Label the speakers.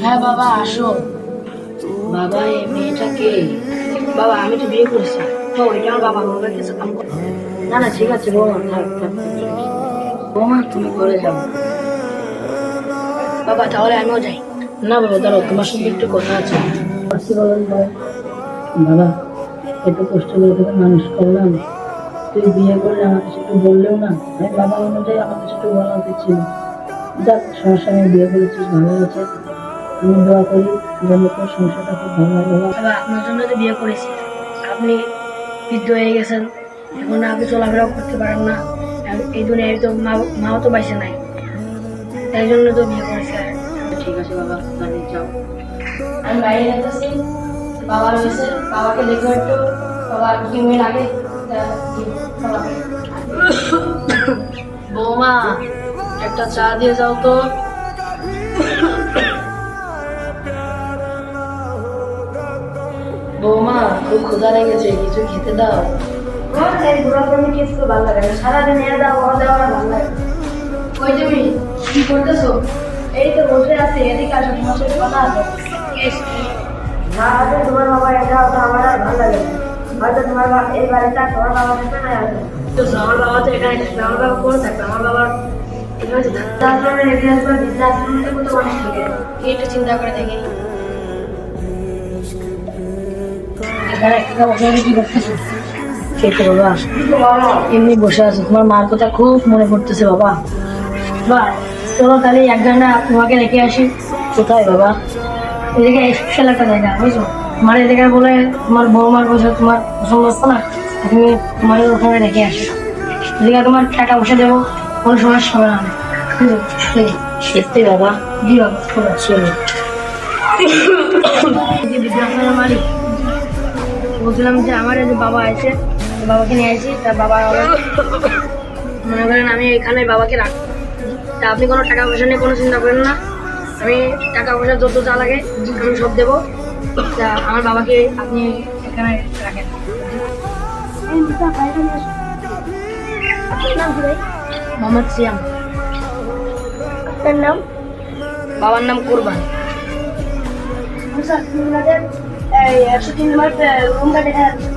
Speaker 1: হ্যাঁ বাবা, আসো। বাবা, এই মেয়েটাকে বাবা, আমি তো বিয়ে করেছি। তো এটা আমার বাবা? বাবার কাছে কাম না না, ঠিক আছে, বৌমা বৌমা, তুমি করে যাও। বাবা, তাহলে আমিও যাই। না, বাবা, দাঁড়াও, তোমার সঙ্গে একটু কথা আছে। বলেন বাবা, এত কষ্ট করে তোকে মানুষ করলাম। তুই বিয়ে করলে আমার কাছে বললেও না। বাবা, অনুযায়ী আমার কাছে বলা উচিত ছিল। যাক সমস্যা নেই বিয়ে করেছিস ভালো হয়েছে। আমি দোয়া করি যেন তোর সংসারটা খুব ভালো হয়। বাবা বাবা আপনার জন্য তো বিয়ে করেছি আপনি বৃদ্ধ হয়ে গেছেন এখন আপনি চলাফেরাও করতে পারেন না এই দুনিয়ায় তো মা মাও তো বাইসে নাই। তাই জন্য তো বিয়ে করেছি। ঠিক আছে বাবা তাহলে যাও। আমি বাইরে যেতেছি বাবা রয়েছে বাবাকে দেখো একটু। বাবা কি মেয়ে লাগে তা কি খাওয়াবে। বৌমা একটা চা দিয়ে যাও তো। বৌমা খুব ক্ষুধা লেগেছে কিছু খেতে দাও। কিছু ভালো লাগে না। সারাদিন এর দাও ও দাও আর ভালো লাগে কই তুমি? কি করতেছো? এই তো বসে আছি এদিকে আসো তোমার সাথে কথা আছে।
Speaker 2: সারাদিন তোমার বাবা এটা আমার আর ভালো লাগে হয়তো তোমার বাবা এই বাড়িটা তোমার বাবা থাকবে না
Speaker 1: তো আমার বাবা তো এখানে আমার বাবা কোন থাকবে? আমার বাবার একটু বসে এমনি বসে আছে তোমার মার কথা খুব মনে পড়তেছে বাবা বা চলো তাহলে এক ঘণ্টা তোমাকে রেখে আসি কোথায় বাবা এদিকে স্পেশাল একটা জায়গা বুঝছ তোমার এদিকে বলে তোমার বৌমার বসে তোমার পছন্দ না তুমি তোমার ওখানে রেখে আসি। এদিকে তোমার টাকা পয়সা দেবো। কোনো সমস্যা হবে না বুঝছ সত্যি বাবা জি বাবা চলো চলো মালিক বলছিলাম যে আমার যে বাবা আছে বাবাকে নিয়ে আসি তা বাবা মনে করেন আমি এখানে বাবাকে রাখ তা আপনি কোনো টাকা পয়সা নিয়ে কোনো চিন্তা করেন না। আমি টাকা পয়সা যত যা লাগে আমি সব দেবো। তা আমার বাবাকে আপনি এখানে রাখেন। মোহাম্মদ সিয়াম।
Speaker 2: আপনার নাম?
Speaker 1: বাবার নাম কোরবান।
Speaker 2: স্যার আপনাদের এই একশো তিন নম্বর রুমটা দেখা যাচ্ছে